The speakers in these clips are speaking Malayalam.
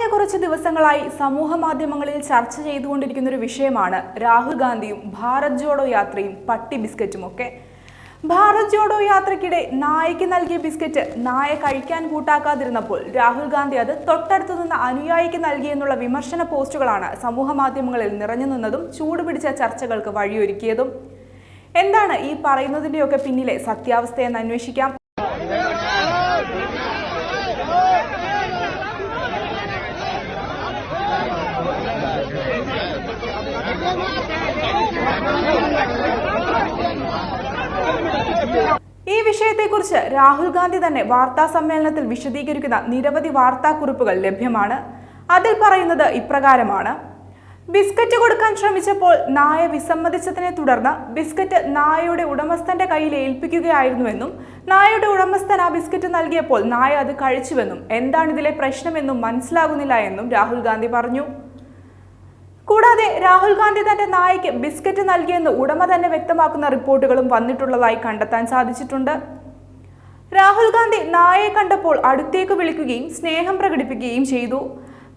കഴിഞ്ഞ കുറച്ച് ദിവസങ്ങളായി സമൂഹ മാധ്യമങ്ങളിൽ ചർച്ച ചെയ്തുകൊണ്ടിരിക്കുന്ന ഒരു വിഷയമാണ് രാഹുൽ ഗാന്ധിയും ഭാരത് ജോഡോ യാത്രയും പട്ടി ബിസ്ക്കറ്റും ഒക്കെ. ഭാരത് ജോഡോ യാത്രയ്ക്കിടെ നായയ്ക്ക് നൽകിയ ബിസ്ക്കറ്റ് നായ കഴിക്കാൻ കൂട്ടാക്കാതിരുന്നപ്പോൾ രാഹുൽ ഗാന്ധി അത് തൊട്ടടുത്തു നിന്ന് അനുയായിക്ക് നൽകിയെന്നുള്ള വിമർശന പോസ്റ്റുകളാണ് സമൂഹ മാധ്യമങ്ങളിൽ നിറഞ്ഞു നിന്നതും ചൂടുപിടിച്ച ചർച്ചകൾക്ക് വഴിയൊരുക്കിയതും. എന്താണ് ഈ പറയുന്നതിന്റെയൊക്കെ പിന്നിലെ സത്യാവസ്ഥയെന്ന് അന്വേഷിക്കാം. ഈ വിഷയത്തെക്കുറിച്ച് രാഹുൽ ഗാന്ധി തന്നെ വാർത്താ സമ്മേളനത്തിൽ വിശദീകരിക്കുന്ന നിരവധി വാർത്താക്കുറിപ്പുകൾ ലഭ്യമാണ്. അതിൽ പറയുന്നത് ഇപ്രകാരമാണ്. ബിസ്ക്കറ്റ് കൊടുക്കാൻ ശ്രമിച്ചപ്പോൾ നായ വിസമ്മതിച്ചതിനെ തുടർന്ന് ബിസ്ക്കറ്റ് നായയുടെ ഉടമസ്ഥന്റെ കയ്യിൽ ഏൽപ്പിക്കുകയായിരുന്നുവെന്നും നായയുടെ ഉടമസ്ഥൻ ആ ബിസ്ക്കറ്റ് നൽകിയപ്പോൾ നായ അത് കഴിച്ചുവെന്നും എന്താണ് ഇതിലെ പ്രശ്നമെന്നും മനസ്സിലാകുന്നില്ല എന്നും രാഹുൽ ഗാന്ധി പറഞ്ഞു. കൂടാതെ രാഹുൽ ഗാന്ധി തന്റെ നായയ്ക്ക് ബിസ്ക്കറ്റ് നൽകിയെന്ന് ഉടമ തന്നെ വ്യക്തമാക്കുന്ന റിപ്പോർട്ടുകളും വന്നിട്ടുള്ളതായി കണ്ടെത്താൻ സാധിച്ചിട്ടുണ്ട്. രാഹുൽ ഗാന്ധി നായയെ കണ്ടപ്പോൾ അടുത്തേക്ക് വിളിക്കുകയും സ്നേഹം പ്രകടിപ്പിക്കുകയും ചെയ്തു.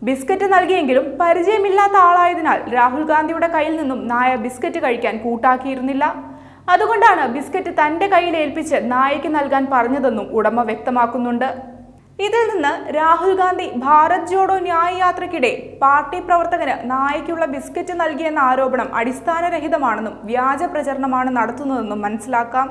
ബിസ്ക്കറ്റ് നൽകിയെങ്കിലും പരിചയമില്ലാത്ത ആളായതിനാൽ രാഹുൽ ഗാന്ധിയുടെ കയ്യിൽ നിന്നും നായ ബിസ്ക്കറ്റ് കഴിക്കാൻ കൂട്ടാക്കിയിരുന്നില്ല. അതുകൊണ്ടാണ് ബിസ്ക്കറ്റ് തന്റെ കയ്യിൽ ഏൽപ്പിച്ച് നായയ്ക്ക് നൽകാൻ പറഞ്ഞതെന്നും ഉടമ വ്യക്തമാക്കുന്നുണ്ട്. ഇതിൽ നിന്ന് രാഹുൽ ഗാന്ധി ഭാരത് ജോഡോ ന്യായ യാത്രയ്ക്കിടെ പാർട്ടി പ്രവർത്തകന് നായയ്ക്കുള്ള ബിസ്ക്കറ്റ് നൽകിയെന്ന ആരോപണം അടിസ്ഥാനരഹിതമാണെന്നും വ്യാജ പ്രചരണമാണ് നടത്തുന്നതെന്നും മനസ്സിലാക്കാം.